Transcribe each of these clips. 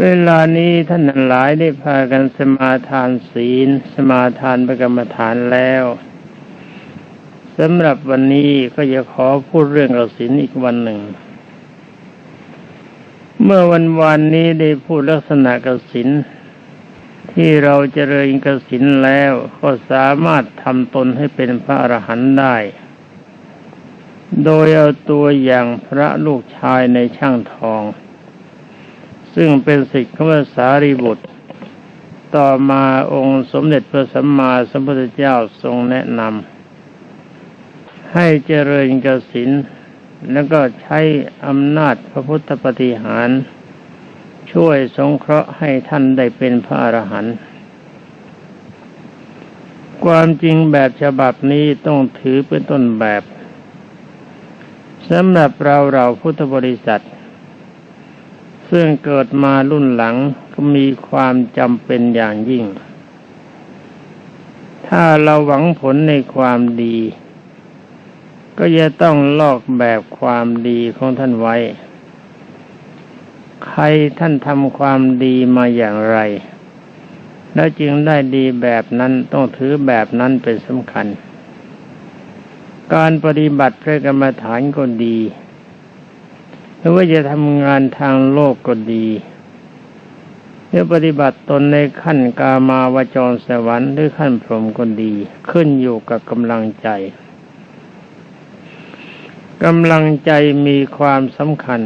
เวลานี้ท่านหลายได้พากันสมาทานศีล สมาทานประกรรมฐานแล้วสำหรับวันนี้ก็จะขอพูดเรื่องกสินอีกวันหนึ่ง เมื่อวันวานนี้ได้พูดลักษณะกสินที่เราจเจริญกสินแล้วก็สามารถทำตนให้เป็นพระอรหันต์ได้ โดยเอาตัวอย่างพระลูกชายในช่างทอง ซึ่งเป็นสิทธิของพระสารีบุตร ต่อมาองค์สมเด็จพระสัมมาสัมพุทธเจ้าทรงแนะนำให้เจริญกสินแล้วก็ใช้อำนาจพระพุทธปฏิหาร ช่วยสงเคราะห์ให้ท่านได้เป็นพระอรหันต์ความจริงแบบฉบับนี้ต้องถือเป็นต้นแบบสำหรับเราเราพุทธบริษัท ซึ่งเกิดมารุ่นหลังก็มีความจำเป็นอย่างยิ่ง ถ้าเราหวังผลในความดี ก็จะต้องลอกแบบความดีของท่านไว้ ใครท่านทำความดีมาอย่างไร แล้วจึงได้ดีแบบนั้นต้องถือแบบนั้นเป็นสำคัญ การปฏิบัติพระกรรมฐานก็ดี หรือว่าจะทำงานทางโลกก็ดีหรือปฏิบัติตนในขั้นกามาวจรสวรรค์หรือขั้นพรหมก็ดี ขึ้นอยู่กับกำลังใจกำลังใจมีความสำคัญ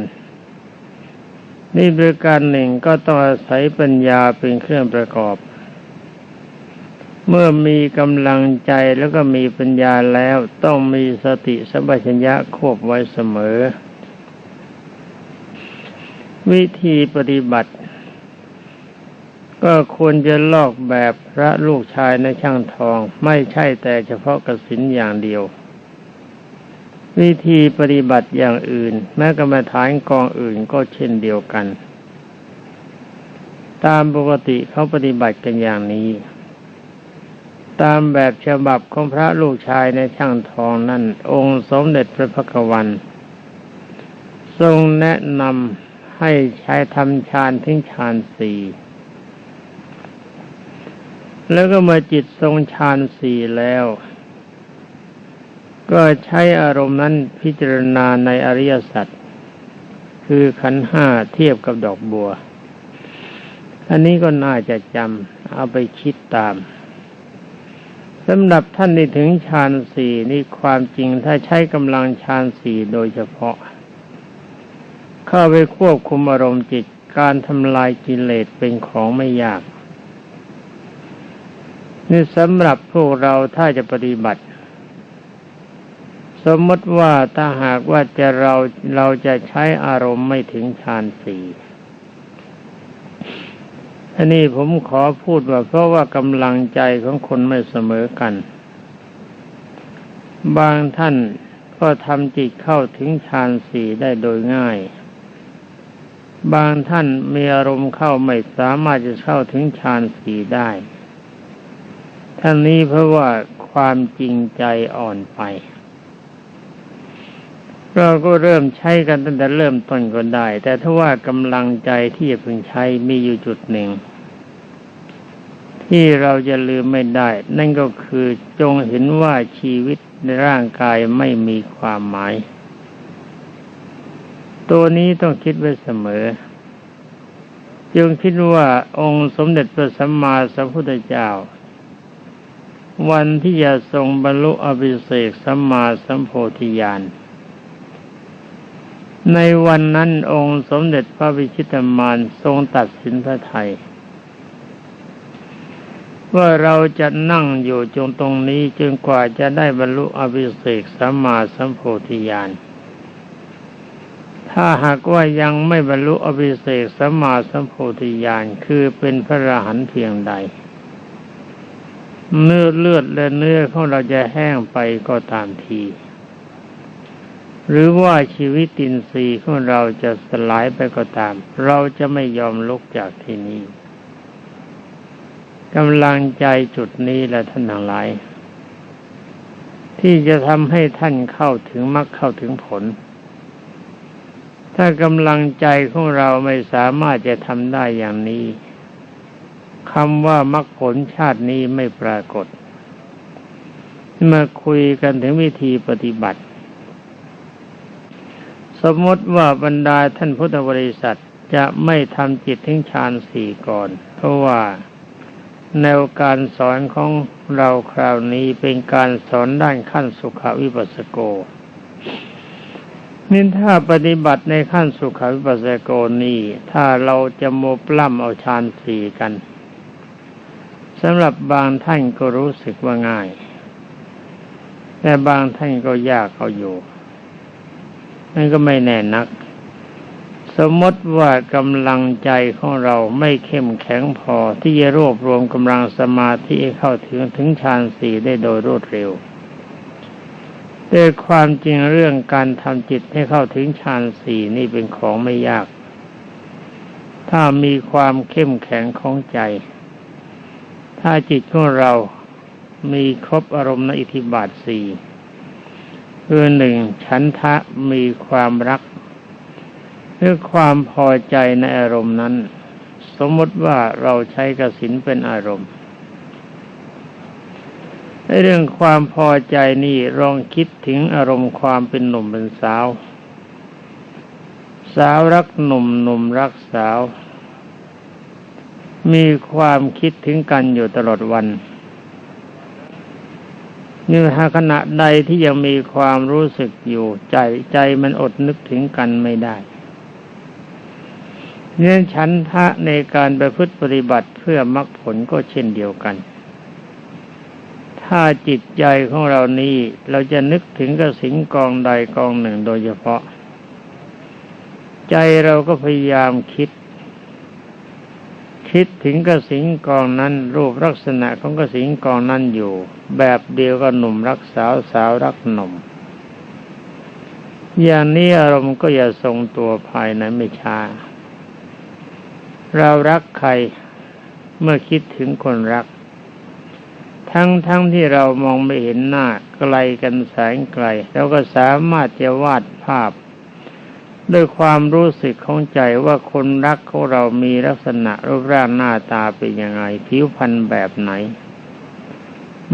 นี่บริการหนึ่งก็ต้องอาศัยปัญญาเป็นเครื่องประกอบ เมื่อมีกำลังใจแล้วก็มีปัญญาแล้วต้องมีสติสัมปชัญญะควบไว้เสมอ วิธีปฏิบัติ ก็ควรจะลอกแบบพระลูกชายในช่างทอง ไม่ใช่แต่เฉพาะกสินอย่างเดียว วิธีปฏิบัติอย่างอื่น แม้กรรมฐานกองอื่นก็เช่นเดียวกัน ตามปกติเขาปฏิบัติกันอย่างนี้ ตามแบบฉบับของพระลูกชายในช่างทองนั่น องค์สมเด็จพระพักวัน ทรงแนะนำ ให้ใช้ทำฌานทิ้งฌานสี่แล้วก็มาจิตทรงฌานสี่แล้ว ก็ใช้อารมณ์นั้นพิจารณาในอริยสัจคือขันห้าเทียบกับดอกบัว อันนี้ก็น่าจะจำเอาไปคิดตามสำหรับท่านที่ถึงฌานสี่นี่ความจริงถ้าใช้กำลังฌานสี่โดยเฉพาะ เข้าไปควบคุมอารมณ์จิตการทำลายกิเลสเป็นของไม่ยาก นี่สำหรับพวกเราถ้าจะปฏิบัติ สมมติว่าถ้าหากว่าจะเราเราจะใช้อารมณ์ไม่ถึงฌานสี่อันนี้ผมขอพูดว่าเพราะว่ากำลังใจของคนไม่เสมอกัน บางท่านก็ทำจิตเข้าถึงฌานสี่ได้โดยง่าย บางท่านมีอารมณ์เข้าไม่สามารถจะเข้าถึงฌานสี่ได้ ท่านนี้เพราะว่าความจริงใจอ่อนไป เราก็เริ่มใช้กันตั้งแต่เริ่มต้นก็ได้ แต่ถ้าว่ากำลังใจที่จะพึงใช้มีอยู่จุดหนึ่ง ที่เราจะลืมไม่ได้ นั่นก็คือจงเห็นว่าชีวิตในร่างกายไม่มีความหมาย ตัวนี้ต้องคิดไว้เสมอ จึงคิดว่าองค์สมเด็จพระสัมมาสัมพุทธเจ้า วันที่จะทรงบรรลุอภิเศกสัมมาสัมโพธิญาณในวันนั้นองค์สมเด็จพระวิชิตมารทรงตัดสินพระไทย ว่าเราจะนั่งอยู่จงตรงนี้จนกว่าจะได้บรรลุอภิเศกสัมมาสัมโพธิญาณ ถ้าหากว่ายังไม่บรรลุอภิเศกสัมมาสัมโพธิญาณคือเป็นพระอรหันต์เพียงใด เนื้อเลือดและเนื้อของเราจะแห้งไปก็ตามที หรือว่าชีวิตตินทรีย์ของเราจะสลายไปก็ตาม เราจะไม่ยอมลุกจากที่นี้กำลังใจจุดนี้และท่านทั้งหลาย ที่จะทำให้ท่านเข้าถึงมรรคเข้าถึงผล ถ้ากำลังใจของเราไม่สามารถจะทำได้อย่างนี้คำว่ามรรคผลชาตินี้ไม่ปรากฏ มาคุยกันถึงวิธีปฏิบัติ สมมติว่าบรรดาท่านพุทธบริษัทจะไม่ทำจิตทิ้งฌานสี่ก่อน เพราะว่าแนวการสอนของเราคราวนี้เป็นการสอนด้านขั้นสุขวิปัสสโก นี่ถ้าปฏิบัติในขั้นสุขวิปัสสโกนี้ ถ้าเราจะโมปล้ำเอาฌานสี่กันสำหรับบางท่านก็รู้สึกว่าง่าย แต่บางท่านก็ยากเอาอยู่ นั่นก็ไม่แน่นัก สมมติว่ากำลังใจของเราไม่เข้มแข็งพอที่จะรวบรวมกำลังสมาธิเข้าถึงถึงฌานสี่ได้โดยรวดเร็ว ด้วยความจริงเรื่องการทำจิตให้เข้าถึงฌานสี่นี่เป็นของไม่ยาก ถ้ามีความเข้มแข็งของใจ ถ้าจิตของเรามีครบอารมณ์ในอิทธิบาทสี่คือหนึ่งฉันทะมีความรักหรือความพอใจในอารมณ์นั้น สมมติว่าเราใช้กสินเป็นอารมณ์ เรื่องความพอใจนี่ลองคิดถึงอารมณ์ความเป็นหนุ่มเป็นสาว สาวรักหนุ่มหนุ่มรักสาว มีความคิดถึงกันอยู่ตลอดวันนี่หาขณะใดที่ยังมีความรู้สึกอยู่ใจใจมันอดนึกถึงกันไม่ได้เนื่องฉันทะในการไปพฤติปฏิบัติเพื่อมรรคผลก็เช่นเดียวกัน ถ้าจิตใจของเรานี้เราจะนึกถึงกระสิงกองใดกองหนึ่งโดยเฉพาะ ใจเราก็พยายามคิด คิดถึงกระสิงกองนั้น รูปลักษณะของกระสิงกองนั้นอยู่ แบบเดียวกับหนุ่มรักสาวสาวรักหนุ่มอย่างนี้อารมณ์ก็อย่าทรงตัวภายในไม่ช้า เรารักใครเมื่อคิดถึงคนรัก ทั้งทั้งที่เรามองไม่เห็นหน้าไกลกันแสงไกลเราก็สามารถจะวาดภาพ ด้วยความรู้สึกของใจว่าคนรักของเรามีลักษณะรูปร่างหน้าตาเป็นยังไง ผิวพรรณแบบไหน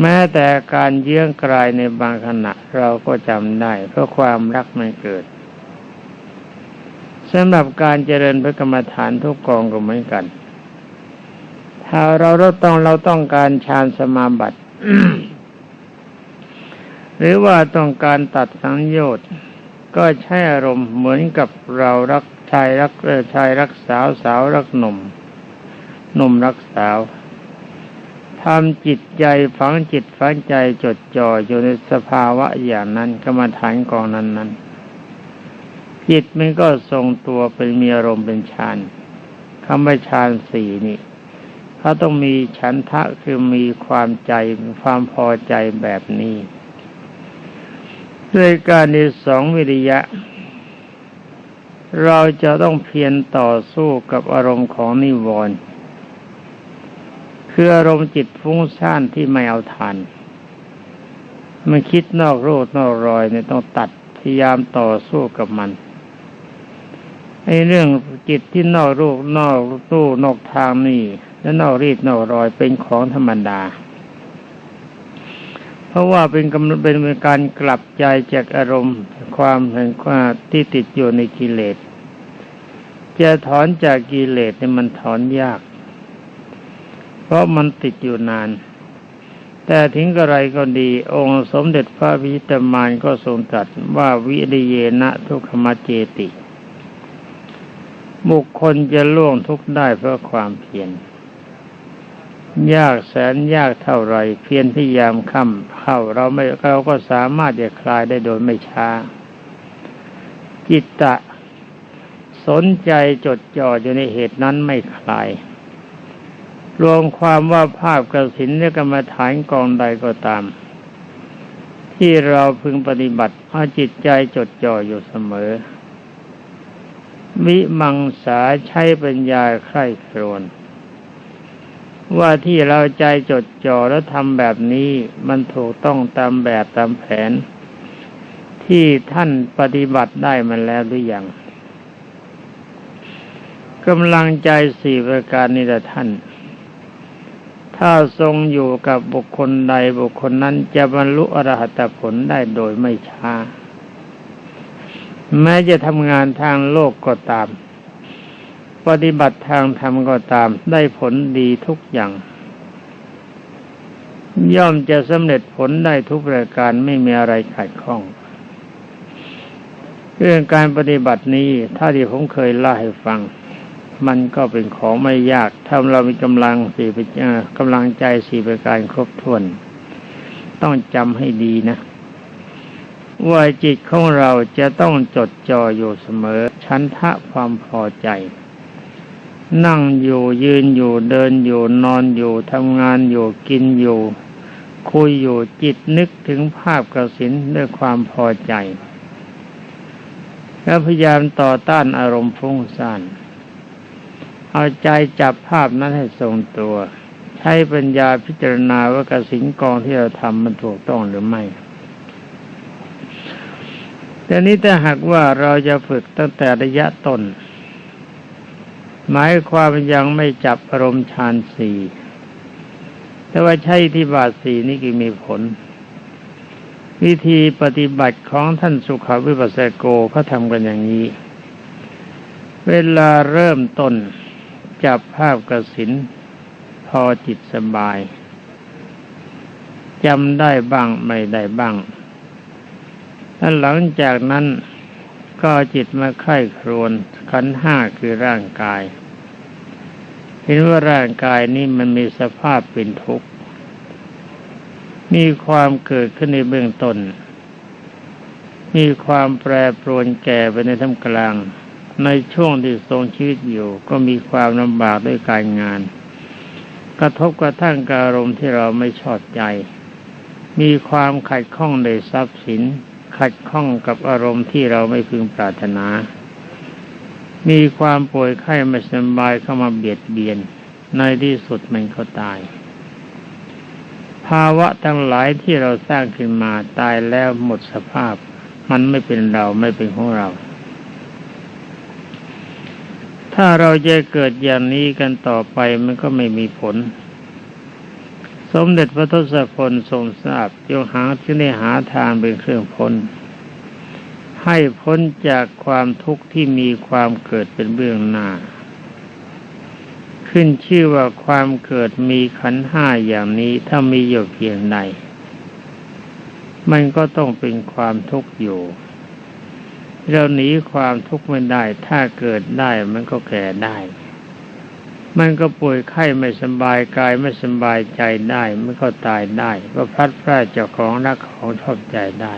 แม้แต่การเยื้องกลายในบางขณะเราก็จำได้ เพราะความรักมันเกิดสำหรับการเจริญพระกรรมฐานทุกกองก็เหมือนกัน ถ้าเราเราต้องเราต้องการฌานสมาบัติหรือว่าต้องการตัดสังโยชน์ก็ใช้อารมณ์เหมือนกับเรารักชายรักชายรักสาวสาวรักหนุ่มหนุ่มรักสาวทำจิตใจฝังจิตฝังใจจดจ่ออยู่ในสภาวะอย่างนั้นกรรมฐานกองนั้นนั้นจิตมันก็ทรงตัวเป็นมีอารมณ์เป็นฌานคำว่าฌานสี่นี่ เขาต้องมีฉันทะคือมีความใจความพอใจแบบนี้ ด้วยการในสองวิริยะ เราจะต้องเพียรต่อสู้กับอารมณ์ของนิวรณ์คืออารมณ์จิตฟุ้งซ่านที่ไม่เอาทานมันคิดนอกโรูนอกรอยเนี่ยต้องตัดพยายามต่อสู้กับมันไอ้เรื่องจิตที่นอกรูปนอกตู้นอกทางนี่ และนอกรีดนอกรอยเป็นของธรรมดา เพราะว่าเป็นกำเป็นการกลับใจจากอารมณ์ความแห่งความที่ติดอยู่ในกิเลสจะถอนจากกิเลสเนี่ยมันถอนยาก เพราะมันติดอยู่นาน แต่ถึงกระไรก็ดี องค์สมเด็จพระวิตรมานก็ทรงตรัสว่าวิริเยนะทุกขมเจติบุคคลจะล่วงทุกข์ได้เพราะความเพียร ยากแสนยากเท่าไรเพียรพยายามค้ำเข้าเราไม่เราก็สามารถจะคลายได้โดยไม่ช้า จิตตะ สนใจจดจ่ออยู่ในเหตุนั้นไม่คลาย รวมความว่าภาพกระสินในกรรมฐานกองใดก็ตาม ที่เราพึงปฏิบัติเอาจิตใจจดจ่ออยู่เสมอ วิมังสาใช้ปัญญาใคร่ครวน ว่าที่เราใจจดจ่อแล้วทำแบบนี้มันถูกต้องตามแบบตามแผน ที่ท่านปฏิบัติได้มันแล้วหรือยังกำลังใจสี่ประการนี้แหละท่าน ถ้าทรงอยู่กับบุคคลใดบุคคลนั้นจะบรรลุอรหัตผลได้โดยไม่ช้า แม้จะทำงานทางโลกก็ตาม ปฏิบัติทางธรรมก็ตามได้ผลดีทุกอย่าง ย่อมจะสำเร็จผลได้ทุกประการไม่มีอะไรขัดข้อง เรื่องการปฏิบัตินี้ถ้าที่ผมเคยเล่าให้ฟัง มันก็เป็นของไม่ยากถ้าเรามีกำลังสี่กำลังใจสี่ประการครบถ้วน ต้องจำให้ดีนะว่าจิตของเราจะต้องจดจ่ออยู่เสมอ ชั้นทะความพอใจ นั่งอยู่ยืนอยู่เดินอยู่นอนอยู่ทำงานอยู่กินอยู่ คุยอยู่จิตนึกถึงภาพกสินด้วยความพอใจ แล้วพยายามต่อต้านอารมณ์ฟุ้งซ่านเอาใจจับภาพนั้นให้ทรงตัว ใช้ปัญญาพิจารณาว่ากสินกองที่เราทำมันถูกต้องหรือไม่แต่นี้ถ้าหากว่าเราจะฝึกตั้งแต่ระยะต้น หมายความยังไม่จับอารมณ์ฌานสี่แต่ว่าใช่ที่บาทสีนี่ก็มีผล วิธีปฏิบัติของท่านสุขวิปัสสโกเขาทำกันอย่างนี้ เวลาเริ่มต้นจับภาพกสินพอจิตสบายจำได้บ้างไม่ได้บ้างแล้วหลังจากนั้นก็จิตมาไข้ครวนขันห้าคือร่างกาย เห็นว่าร่างกายนี้มันมีสภาพเป็นทุกข์ มีความเกิดขึ้นในเบื้องต้น มีความแปรปรวนแก่ไปในท่ามกลาง ในช่วงที่ทรงชีวิตอยู่ก็มีความลำบากด้วยการงาน กระทบกระทั่งอารมณ์ที่เราไม่ชอบใจ มีความขัดข้องในทรัพย์สิน ขัดข้องกับอารมณ์ที่เราไม่พึงปรารถนา มีความป่วยไข้ไม่สบายเข้ามาเบียดเบียน ในที่สุดมันก็ตาย ภาวะทั้งหลายที่เราสร้างขึ้นมาตายแล้วหมดสภาพ มันไม่เป็นเราไม่เป็นของเรา ถ้าเราจะเกิดอย่างนี้กันต่อไปมันก็ไม่มีผล สมเด็จพระทศพลทรงทราบยงหาที่ได้หาทางเป็นเครื่องพ้น ให้พ้นจากความทุกข์ที่มีความเกิดเป็นเบื้องหน้า ขึ้นชื่อว่าความเกิดมีขันห้าอย่างนี้ถ้ามีอยู่เพียงใดมันก็ต้องเป็นความทุกข์อยู่ เราหนีความทุกข์ไม่ได้ ถ้าเกิดได้มันก็แก่ได้ มันก็ป่วยไข้ไม่สบายกายไม่สบายใจได้ มันก็ตายได้ก็พลัดพรากเจ้าของรักของชอบใจได้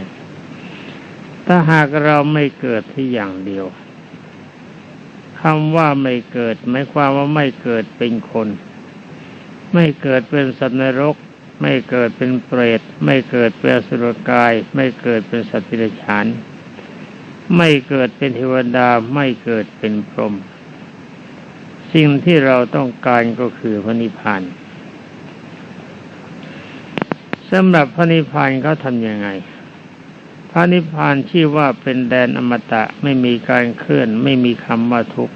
ถ้าหากเราไม่เกิดที่อย่างเดียวคำว่าไม่เกิดหมายความว่าไม่เกิดเป็นคน ไม่เกิดเป็นสัตว์นรก ไม่เกิดเป็นเปรต ไม่เกิดเป็นสุรกาย ไม่เกิดเป็นสัตว์ดิเรกชันไม่เกิดเป็นเทวดาไม่เกิดเป็นพรหมสิ่งที่เราต้องการก็คือพระนิพพานสำหรับพระนิพพานเขาทำยังไง พระนิพพานชื่อว่าเป็นแดนอมตะไม่มีการเคลื่อน ไม่มีคำว่าทุกข์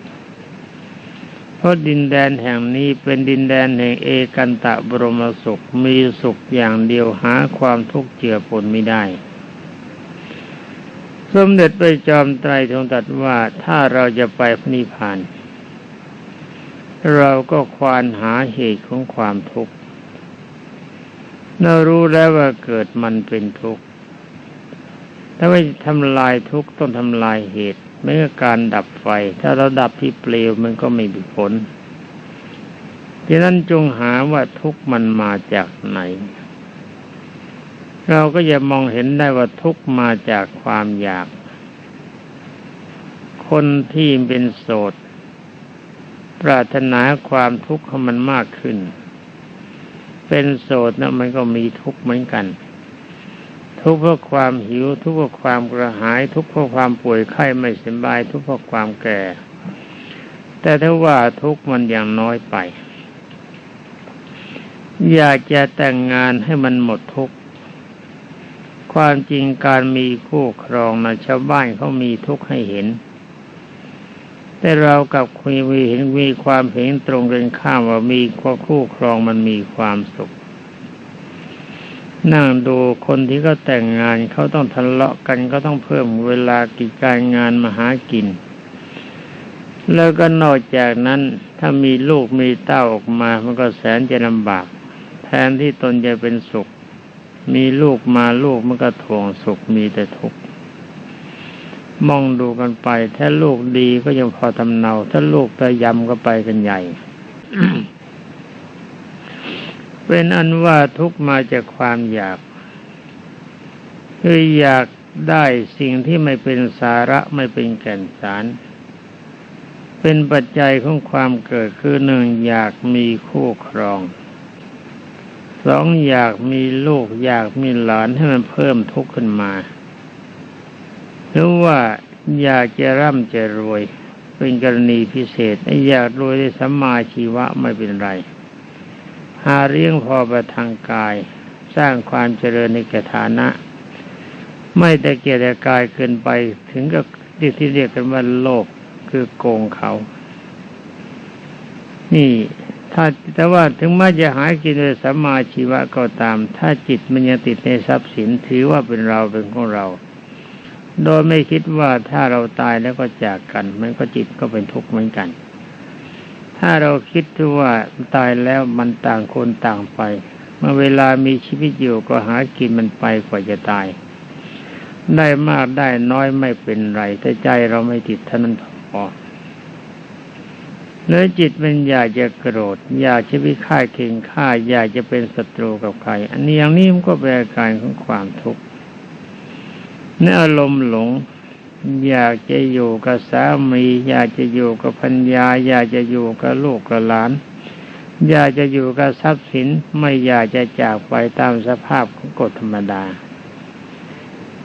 เพราะดินแดนแห่งนี้เป็นดินแดนแห่งเอกันตะบรมสุขมีสุขอย่างเดียวหาความทุกข์เจือปนไม่ได้ สมเด็จพระจอมไตรทรงตรัสว่าถ้าเราจะไปพระนิพพาน เราก็ควานหาเหตุของความทุกข์เรารู้แล้วว่าเกิดมันเป็นทุกข์ ถ้าไม่ทำลายทุกต้องทำลายเหตุเมื่อการดับไฟ ถ้าเราดับที่เปลวมันก็ไม่มีผลดังนั้นจงหาว่าทุกมันมาจากไหน เราก็จะมองเห็นได้ว่าทุกมาจากความอยาก คนที่เป็นโสด ปรารถนาความทุกข์ของมันมากขึ้น เป็นโสดนะมันก็มีทุกข์เหมือนกัน ทุกข์เพราะความหิว ทุกข์เพราะความกระหาย ทุกข์เพราะความป่วยไข้ไม่สบาย ทุกข์เพราะความแก่ แต่ถ้าว่าทุกข์มันอย่างน้อยไป อยากจะแต่งงานให้มันหมดทุกข์ความจริงการมีคู่ครองนะชาวบ้านเขามีทุกข์ให้เห็น แต่เรากับคุยมีเห็นมีความเห็นตรงกันข้ามว่ามีคู่ครองมันมีความสุข นั่งดูคนที่เขาแต่งงานเขาต้องทะเลาะกันก็ต้องเพิ่มเวลากิจการงานมาหากิน แล้วก็นอกจากนั้น ถ้ามีลูกมีเต้าออกมา มันก็แสนจะลำบาก แทนที่ตนจะเป็นสุข มีลูกมาลูกมันก็ทวงสุขมีแต่ทุกข์มองดูกันไป ถ้าลูกดีก็ยังพอทำเนา ถ้าลูกตะยำก็ไปกันใหญ่ เป็นอันว่าทุกมาจากความอยาก คืออยากได้สิ่งที่ไม่เป็นสาระไม่เป็นแก่นสาร เป็นปัจจัยของความเกิดคือหนึ่งอยากมีคู่ครองสองอยากมีลูกอยากมีหลานให้มันเพิ่มทุกข์ขึ้นมา หรือว่าอยากจะร่ำจะรวย เป็นกรณีพิเศษอยากรวยได้สัมมาชีวะไม่เป็นไร หาเลี้ยงพอประทางกาย สร้างความเจริญในแก่ฐานะ ไม่แต่เกียรติกายเกินไปถึงกับที่ที่เรียกกันว่าโลภคือโกงเขา นี่ถ้าแต่ว่าถึงแม้จะหากินโดยสัมมาชีวะก็ตาม ถ้าจิตมันยังติดในทรัพย์สินถือว่าเป็นเราเป็นของเรา โดยไม่คิดว่าถ้าเราตายแล้วก็จากกัน มันก็จิตก็เป็นทุกข์เหมือนกัน ถ้าเราคิดว่าตายแล้วมันต่างคนต่างไป เมื่อเวลามีชีวิตอยู่ก็หากินมันไปกว่าจะตาย ได้มากได้น้อยไม่เป็นไรแต่ใจเราไม่ติดเท่านั้นพอเนื้อจิตมันอยากจะโกรธอยากจะวิฆ่าเข่งฆ่าอยากจะเป็นศัตรูกับใคร อันนี้อย่างนี้มันก็เป็นอาการของความทุกข์ในอารมณ์หลง อยากจะอยู่กับสามี อยากจะอยู่กับพัญญา อยากจะอยู่กับลูกกับหลาน อยากจะอยู่กับทรัพย์สินไม่อยากจะจากไปตามสภาพของกฎธรรมดา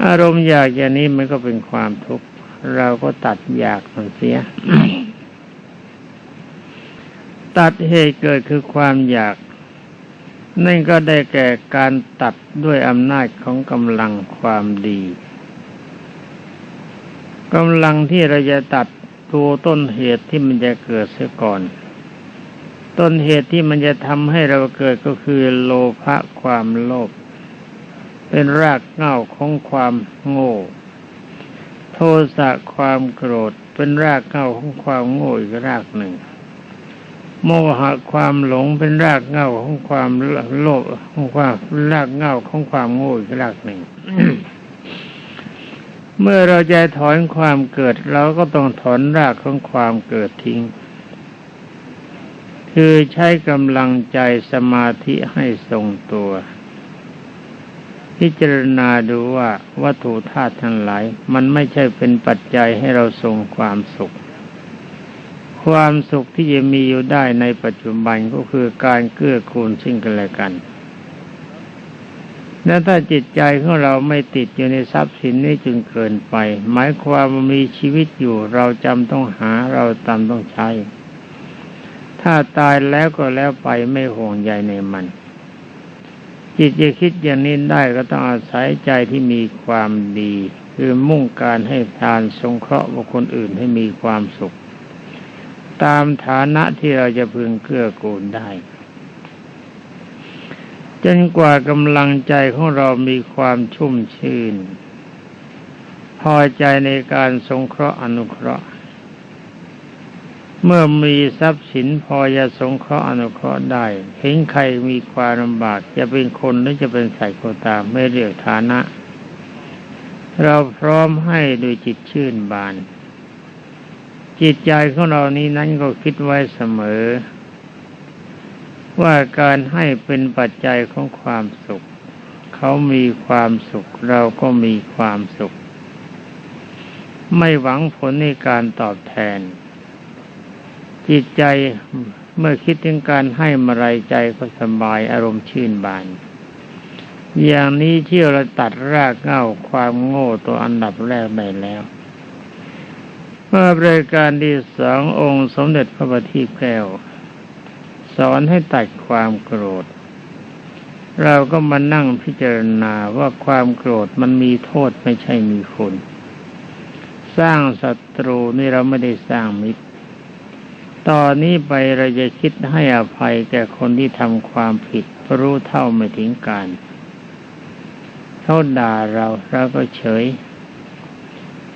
อารมณ์อยากอย่างนี้มันก็เป็นความทุกข์เราก็ตัดอยากมันเสีย ตัดเหตุเกิดคือความอยากนั่นก็ได้แก่การตัดด้วยอำนาจของกำลังความดี กำลังที่เราจะตัดตัวต้นเหตุที่มันจะเกิดเสียก่อน ต้นเหตุที่มันจะทำให้เราเกิดก็คือโลภะความโลภเป็นรากเหง้าของความโง่ โทสะความโกรธ เป็นรากเหง้าของความโง่อีกรากหนึ่ง โมหะความหลงเป็นรากเหง้าของความโลภของความรากเหง้าของความโง่อีกรากหนึ่ง เมื่อเราจะถอนความเกิดเราก็ต้องถอนรากของความเกิดทิ้ง คือใช้กำลังใจสมาธิให้ทรงตัว พิจารณาดูว่าวัตถุธาตุทั้งหลาย มันไม่ใช่เป็นปัจจัยให้เราทรงความสุข ความสุขที่จะมีอยู่ได้ในปัจจุบันก็คือการเกื้อกูลซึ่งกันและกัน และถ้าจิตใจของเราไม่ติดอยู่ในทรัพย์สินนี้จึงเกินไป หมายความว่ามีชีวิตอยู่เราจำต้องหาเราจำต้องใช้ ถ้าตายแล้วก็แล้วไปไม่ห่วงใยในมัน จิตจะคิดอย่างนี้ได้ก็ต้องอาศัยใจที่มีความดี คือมุ่งการให้ทานสงเคราะห์บุคคลอื่นให้มีความสุข ตามฐานะที่เราจะพึงเกื้อกูลได้ จนกว่ากำลังใจของเรามีความชุ่มชื่น พอใจในการสงเคราะห์อนุเคราะห์ เมื่อมีทรัพย์สินพอจะสงเคราะห์อนุเคราะห์ได้ เห็นใครมีความลำบากจะเป็นคนหรือจะเป็นสายโคตามไม่เรียกฐานะ เราพร้อมให้โดยจิตชื่นบาน จิตใจของเรานี้นั้นก็คิดไว้เสมอ ว่าการให้เป็นปัจจัยของความสุข เขามีความสุขเราก็มีความสุข ไม่หวังผลในการตอบแทน จิตใจเมื่อคิดถึงการให้มาไรใจก็สบายอารมณ์ชื่นบาน อย่างนี้ที่เราตัดรากเหง้าความโง่ตัวอันดับแรกไปแล้วเมื่อบริการที่สององค์สมเด็จพระบัณฑิตแก้ว สอนให้ตัดความโกรธ เราก็มานั่งพิจารณาว่าความโกรธมันมีโทษไม่ใช่มีคุณ สร้างศัตรูนี่เราไม่ได้สร้างมิตรตอนนี้ไปเราจะคิดให้อภัยแก่คนที่ทำความผิดรู้เท่าไม่ถึงการเขาด่าเราเราก็เฉย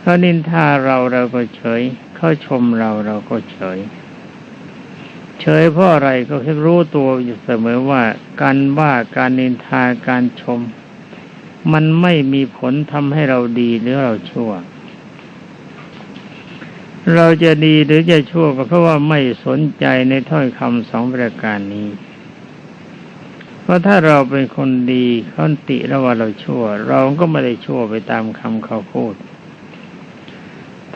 เขานินทาเราเราก็เฉยเขาชมเราเราก็เฉย เฉยเพราะอะไรก็แค่รู้ตัวอยู่เสมอว่าการว่าการนินทาการชม มันไม่มีผลทำให้เราดีหรือเราชั่ว เราจะดีหรือจะชั่วก็เพราะว่าไม่สนใจในถ้อยคำสองประการนี้เพราะถ้าเราเป็นคนดีเขาติแล้วว่าเราชั่ว เราก็ไม่ได้ชั่วไปตามคำเขาพูด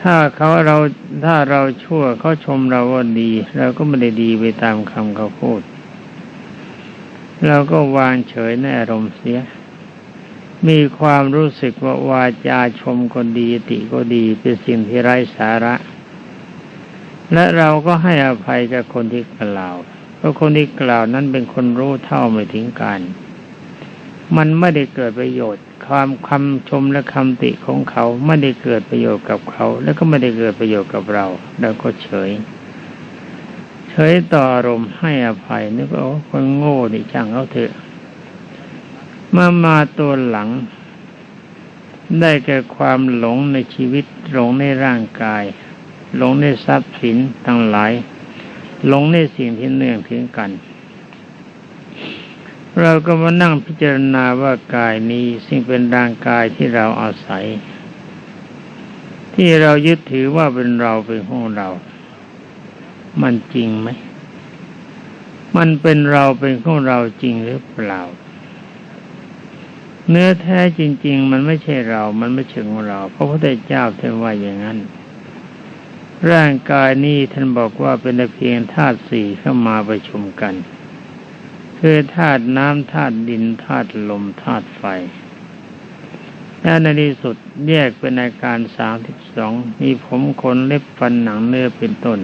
ถ้าเขาเราถ้าเราชั่วเขาชมเราว่าดีเราก็ไม่ได้ดีไปตามคำเขาพูด เราก็วางเฉยในอารมณ์เสีย มีความรู้สึกว่าวาจาชมก็ดีติก็ดีเป็นสิ่งที่ไร้สาระ และเราก็ให้อภัยกับคนที่กล่าว เพราะคนที่กล่าวนั้นเป็นคนรู้เท่าไม่ถึงการ มันไม่ได้เกิดประโยชน์ ความคำชมและคำติของเขาไม่ได้เกิดประโยชน์กับเขา แล้วก็ไม่ได้เกิดประโยชน์กับเราเราก็เฉย เฉยต่ออารมณ์ให้อภัยนึกว่าคนโง่นี่ช่างเขาเถอะมามาตัวหลัง ได้แก่ความหลงในชีวิตหลงในร่างกาย หลงในทรัพย์สินทั้งหลาย หลงในสิ่งที่เนื่องถึงกัน เราก็มานั่งพิจารณาว่ากายนี้ซึ่งเป็นร่างกายที่เราอาศัย ที่เรายึดถือว่าเป็นเราเป็นของเรา มันจริงไหม มันเป็นเราเป็นของเราจริงหรือเปล่า เนื้อแท้จริง ๆ มันไม่ใช่เรา มันไม่ใช่ของเราเพราะพระพุทธเจ้าท่านว่าอย่างนั้น ร่างกายนี้ท่านบอกว่าเป็นเพียงธาตุสี่เข้ามาประชุมกัน คือธาตุน้ำธาตุดินธาตุลมธาตุไฟและในที่สุดแยกเป็นอาการสามสิบสองมีผมขนเล็บฟันหนังเนื้อเป็นต้น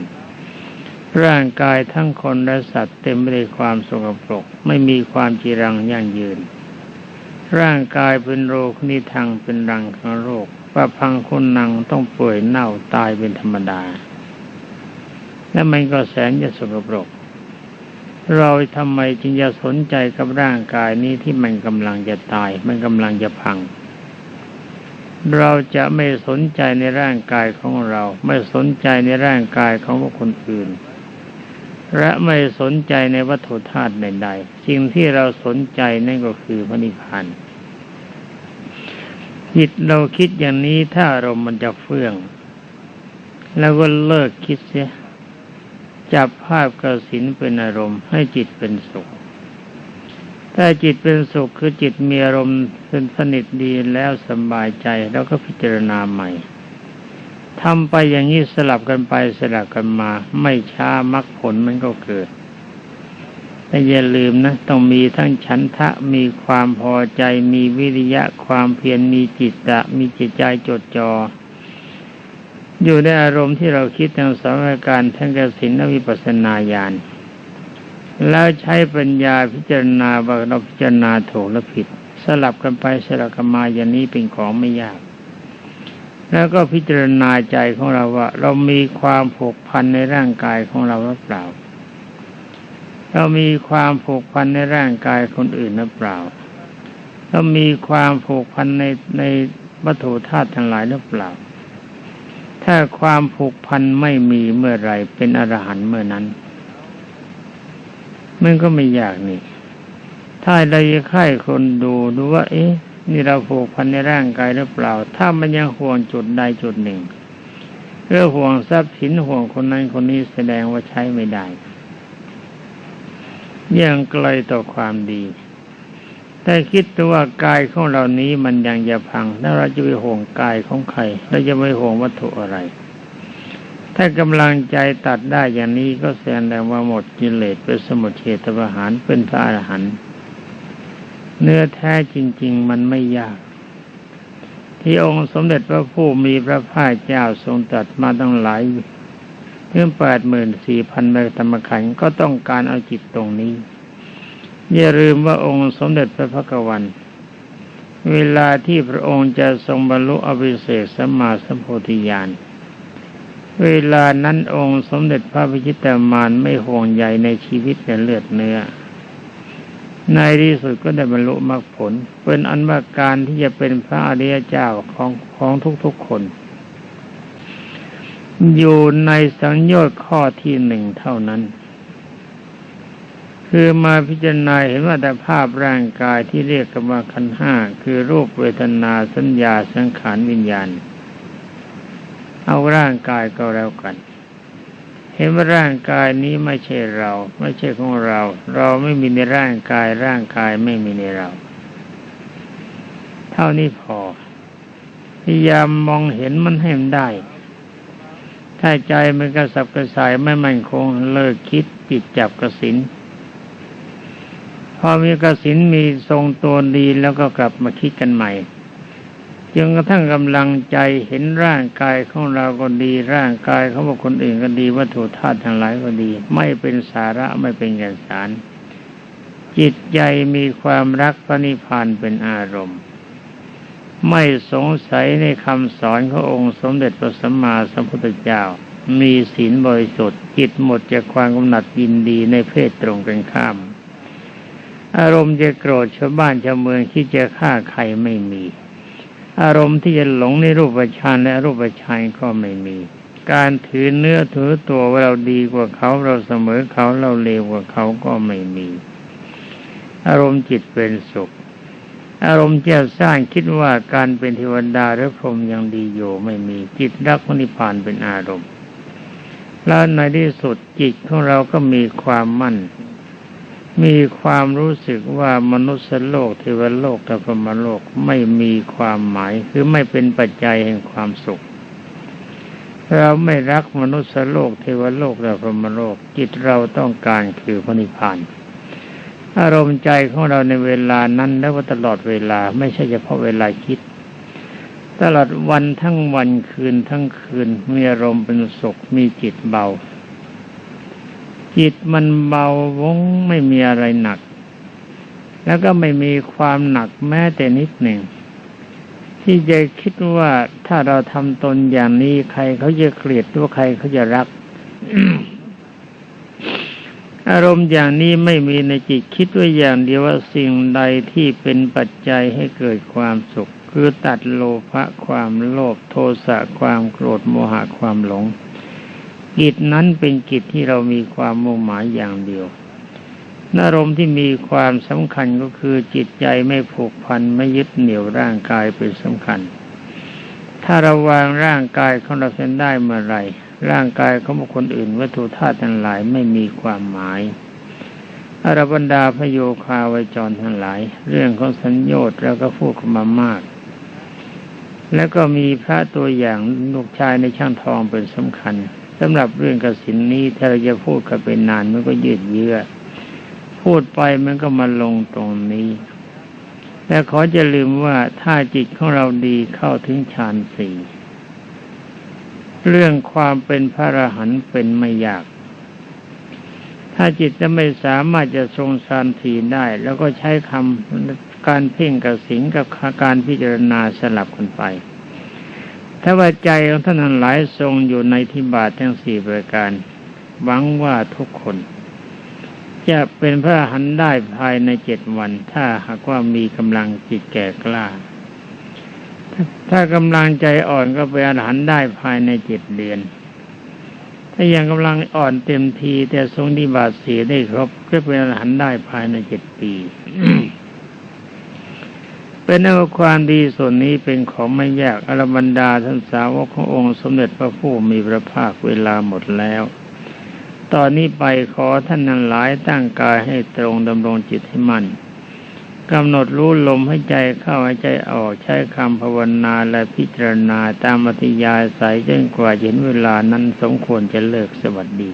ร่างกายทั้งคนและสัตว์เต็มไปด้วยความสกปรก ไม่มีความจีรังยั่งยืน ร่างกายเป็นโรคนิทังเป็นรังของโรคว่าพังคุณนังต้องป่วยเน่าตายเป็นธรรมดา และมันก็แสนจะสกปรก เราทำไมจึงจะสนใจกับร่างกายนี้ที่มันกำลังจะตาย มันกำลังจะพัง เราจะไม่สนใจในร่างกายของเรา ไม่สนใจในร่างกายของคคลอื่น และไม่สนใจในวัตถุธาตุใดๆสิ่งที่เราสนใจนั่นก็คือพระนิพพานจิตเราคิดอย่างนี้ถ้าอารมณ์มันจะเฟื่อง แล้วก็เลิกคิดเสีย จับภาพกระสินเป็นอารมณ์ให้จิตเป็นสุข ถ้าจิตเป็นสุขคือจิตมีอารมณ์เป็นสนิทดีแล้วสบายใจแล้วก็พิจารณาใหม่ทำไปอย่างนี้สลับกันไปสลับกันมา ไม่ช้ามรรคผลมันก็เกิดแต่อย่าลืมนะ ต้องมีทั้งฉันทะมีความพอใจมีวิริยะความเพียรมีจิตตะ มีจิตใจจดจอ่อ อยู่ในอารมณ์ที่เราคิดทางสมการทั้งกสินและวิปัสสนาญาณแล้วใช้ปัญญาพิจารณาว่าเราพิจารณาถูกและผิด สลับกันไปสลับกันมาอย่างนี้เป็นของไม่ยาก แล้วก็พิจารณาใจของเราว่า เรามีความผูกพันในร่างกายของเราหรือเปล่า เรามีความผูกพันในร่างกายคนอื่นหรือเปล่า เรามีความผูกพันในในวัตถุธาตุทั้งหลายหรือเปล่า ถ้าความผูกพันไม่มีเมื่อไรเป็นอรหันต์เมื่อนั้น มันก็ไม่ยากนี่ ถ้าเราจะค่ายคนดูดูว่า เอ๊ะ นี่เราผูกพันในร่างกายหรือเปล่า ถ้ามันยังห่วงจุดใดจุดหนึ่งเรื่องห่วงทรัพย์สินห่วงคนนั้นคนนี้แสดงว่าใช้ไม่ได้ยังไกลต่อความดี แต่คิดตัวว่ากายของเรานี้มันยังจะพังถ้าเราจะไปห่วงกายของใครเราจะไม่ห่วงวัตถุอะไร ถ้ากำลังใจตัดได้อย่างนี้ก็แสดงว่าหมดกิเลสเป็นสมุทเฉทประหารเป็นพระอรหันต์เนื้อแท้จริง ๆ มันไม่ยาก ที่องค์สมเด็จพระผู้มีพระภาคเจ้าทรงตรัสมาตั้งหลายเพื่อแปดหมื่นสี่พันใบธรรมขันธ์ก็ต้องการเอาจิตตรงนี้ อย่าลืมว่าองค์สมเด็จพระพักวัน เวลาที่พระองค์จะทรงบรรลุอภิเศษสัมมาสัมโพธิญาณเวลานั้นองค์สมเด็จพระพิชิตามารไม่ห่วงใยในชีวิตและเลือดเนื้อ ในที่สุดก็ได้บรรลุมรรคผล เป็นอันว่าการที่จะเป็นพระอริยเจ้าของของทุกๆคน อยู่ในสังโยชน์ข้อที่หนึ่งเท่านั้น คือมาพิจารณาเห็นว่าแต่ภาพร่างกายที่เรียกกันว่าขันห้าคือรูปเวทนาสัญญาสังขารวิญญาณ เอาร่างกายก็แล้วกัน เห็นว่าร่างกายนี้ไม่ใช่เรา ไม่ใช่ของเรา เราไม่มีในร่างกายร่างกายไม่มีในเรา เท่านี้พอพยายามมองเห็นมันให้มันได้ถ้าใจมันกระสับกระส่ายไม่มั่นคงเลิกคิดปิดจับกระสิน พอมีกระสินมีทรงตัวดีแล้วก็กลับมาคิดกันใหม่จนกระทั่งกำลังใจเห็นร่างกายของเราก็ดีร่างกายของบุคคลอื่นก็ดีวัตถุธาตุทั้งหลายก็ดี ไม่เป็นสาระไม่เป็นแก่นสาร จิตใจมีความรักพระนิพพานเป็นอารมณ์ ไม่สงสัยในคำสอนขององค์สมเด็จพระสัมมาสัมพุทธเจ้า มีศีลบริสุทธิ์จิตหมดจากความกำหนัดยินดีในเพศตรงกันข้าม อารมณ์จะโกรธชาวบ้านชาวเมืองที่จะฆ่าใครไม่มี อารมณ์ที่จะหลงในรูปฌานและรูปฌานก็ไม่มี การถือเนื้อถือตัวว่าเราดีกว่าเขาเราเสมอเขาเราเลวกว่าเขาก็ไม่มี อารมณ์จิตเป็นสุข อารมณ์เจ้าสร้างคิดว่าการเป็นเทวดาหรือพรหมยังดีอยู่ไม่มีจิตรักนิพพานเป็นอารมณ์แล้วในที่สุดจิตของเราก็มีความมั่น มีความรู้สึกว่ามนุษย์โลกเทวโลกและพรหมโลกไม่มีความหมายคือไม่เป็นปัจจัยแห่งความสุข เราไม่รักมนุษย์โลกเทวโลกและพรหมโลกจิตเราต้องการคือพระนิพพานอารมณ์ใจของเราในเวลานั้นและว่าตลอดเวลาไม่ใช่เฉพาะเวลาคิด ตลอดวันทั้งวันคืนทั้งคืนมีอารมณ์เป็นสุขมีจิตเบา จิตมันเบาวงไม่มีอะไรหนัก แล้วก็ไม่มีความหนักแม้แต่นิดหนึ่ง ที่จะคิดว่าถ้าเราทำตนอย่างนี้ใครเขาจะเกลียดหรือใครเขาจะรัก อารมณ์อย่างนี้ไม่มีในจิตคิดว่าอย่างเดียวว่าสิ่งใดที่เป็นปัจจัยให้เกิดความสุข คือตัดโลภะความโลภโทสะความโกรธโมหะความหลง กิจนั้นเป็นกิจที่เรามีความมุ่งหมายอย่างเดียวอารมณ์ที่มีความสำคัญก็คือจิตใจไม่ผูกพันไม่ยึดเหนี่ยวร่างกายเป็นสำคัญ ถ้าเราวางร่างกายของเราเส้นได้เมื่อไรร่างกายของบุคคลอื่น วัตถุธาตุทั้งหลายไม่มีความหมายอารบรรดาพโยคาวจรทั้งหลาย เรื่องของสัญญชน์เราก็พูดกันมามาก แล้วก็มีพระตัวอย่างลูกชายในช่างทองเป็นสำคัญ สำหรับเรื่องกสินนี้ถ้าเราจะพูดกันเป็นนานมันก็ยืดเยื้อพูดไปมันก็มาลงตรงนี้แต่ขอจะลืมว่าถ้าจิตของเราดีเข้าถึงฌานสี่เรื่องความเป็นพระอรหันต์เป็นไม่ยาก ถ้าจิตจะไม่สามารถจะทรงฌานสีได้ แล้วก็ใช้คำการเพ่งกับสิงกับการพิจารณาสลับกันไป ถ้าว่าใจของท่านทั้งหลายทรงอยู่ในทิบาททั้งสี่ประการ หวังว่าทุกคน จะเป็นพระอรหันต์ได้ภายในเจ็ดวัน ถ้าหากว่ามีกำลังจิตแก่กล้า ถ้ากำลังใจอ่อนก็เป็นอรหันต์ได้ภายในเจ็ดเดือน ถ้ายังกำลังอ่อนเต็มทีแต่ทรงนิบาตสีได้ครบก็เป็นอรหันต์ได้ภายในเจ็ดปี เป็นนว่าความดีส่วนนี้เป็นของไม่ยากอรบรรดาท่านสาวกขององค์สมเด็จพระผู้มีพระภาคเวลาหมดแล้ว ตอนนี้ไปขอท่านนั้นหลายตั้งกายให้ตรงดำรงจิตให้มั่นกำหนดรู้ลมให้ใจเข้าให้ใจออกใช้คำภาวนาและพิจารณาตามอธิยาศัยจนกว่าเห็นเวลานั้นสมควรจะเลิกสวัสดี